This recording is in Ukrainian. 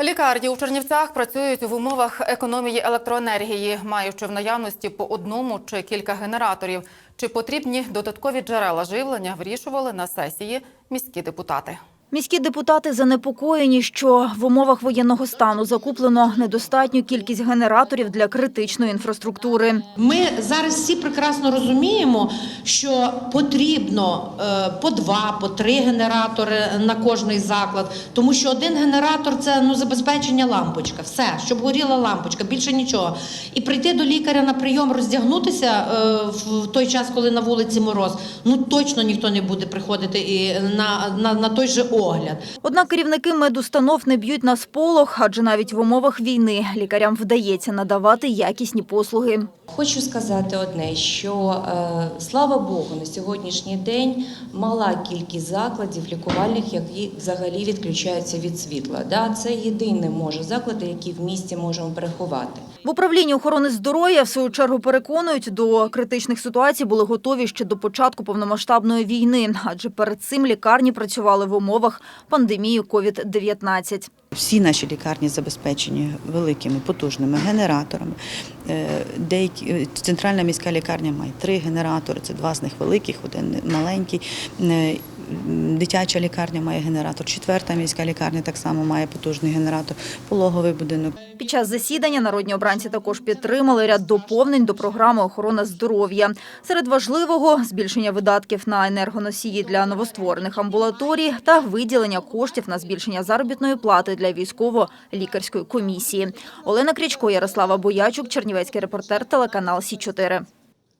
Лікарні у Чернівцях працюють в умовах економії електроенергії, маючи в наявності по одному чи кілька генераторів. Чи потрібні додаткові джерела живлення, вирішували на сесії міські депутати. Міські депутати занепокоєні, що в умовах воєнного стану закуплено недостатню кількість генераторів для критичної інфраструктури. Ми зараз всі прекрасно розуміємо, що потрібно е, по два, по три генератори на кожний заклад, тому що один генератор це ну забезпечення лампочка, все, щоб горіла лампочка, більше нічого. І прийти до лікаря на прийом, роздягнутися е, в той час, коли на вулиці мороз, ну точно ніхто не буде приходити і на, на, на той же огляд. Однак керівники медустанов не б'ють на сполох, адже навіть в умовах війни лікарям вдається надавати якісні послуги. Хочу сказати одне, що е, слава Богу, на сьогоднішній день мала кількість закладів лікувальних, які взагалі відключаються від світла. Це єдині може заклади, які в місті можемо переховати. В управлінні охорони здоров'я в свою чергу переконують, до критичних ситуацій були готові ще до початку повномасштабної війни, адже перед цим лікарні працювали в умовах пандемії COVID-19. Всі наші лікарні забезпечені великими потужними генераторами. Е, Деякі е, центральна міська лікарня має три генератори. Це два з них великих, один маленький. Дитяча лікарня має генератор. Четверта міська лікарня так само має потужний генератор. Пологовий будинок. Під час засідання народні обранці також підтримали ряд доповнень до програми охорона здоров'я. Серед важливого збільшення видатків на енергоносії для новостворених амбулаторій та виділення коштів на збільшення заробітної плати для військово-лікарської комісії. Олена Крічко, Ярослава Боячук, Чернівецький репортер, телеканал Сі 4